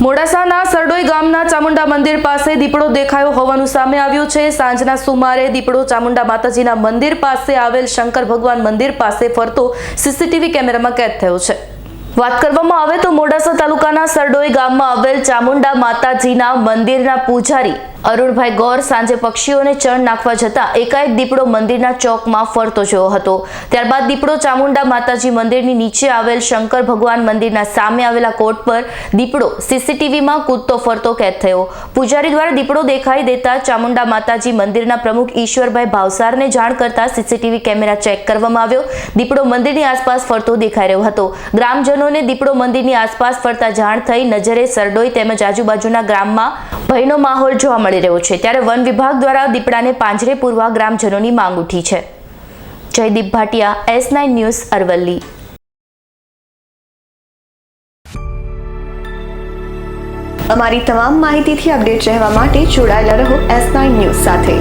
મોડાસાના સરડોઈ ગામના ચામુંડા મંદિર પાસે દીપડો દેખાયો હોવાનું સામે આવ્યું છે. સાંજના સુમારે દીપડો ચામુંડા માતાજીના મંદિર પાસે આવેલ શંકર ભગવાન મંદિર પાસે ફરતો સીસીટીવી કેમેરામાં કેદ થયો છે. વાત કરવામાં આવે તો મોડાસા તાલુકાના સરડોઈ ગામમાં આવેલ ચામુંડા માતાજીના મંદિરના પૂજારી અરુણભાઈ ગોર સાંજે પક્ષીઓને ચણ નાખવા જતા એકાએક દીપડો મંદિરના ચોકમાં ફરતો જોયો હતો. ત્યારબાદ દીપડો ચામુંડા માતાજી મંદિરની નીચે આવેલ શંકર ભગવાન મંદિરના સામે આવેલા કોટ પર દીપડો સીસીટીવીમાં કૂદતો ફરતો કેદ થયો. પૂજારી દ્વારા દીપડો દેખાઈ દેતા ચામુંડા માતાજી મંદિરના પ્રમુખ ઈશ્વરભાઈ ભાવસારને જાણ કરતા સીસીટીવી કેમેરા ચેક કરવામાં આવ્યો. દીપડો મંદિરની આસપાસ ફરતો દેખાઈ રહ્યો હતો. ગ્રામજનોને દીપડો મંદિરની આસપાસ ફરતા જાણ થઈ નજરે સરડોઈ તેમજ આજુબાજુના ગ્રામમાં ભયનો માહોલ જોવા મળી રહ્યો છે. ત્યારે વન વિભાગ દ્વારા દીપડાને પાંજરે પૂરવા ગ્રામજનોની માંગ ઉઠી છે. Jaydeep Bhatia, S nine news, Aravalli. અમારી તમામ માહિતીથી અપડેટ રહેવા માટે જોડાયેલા રહો એસ નાઇન ન્યૂઝ સાથે.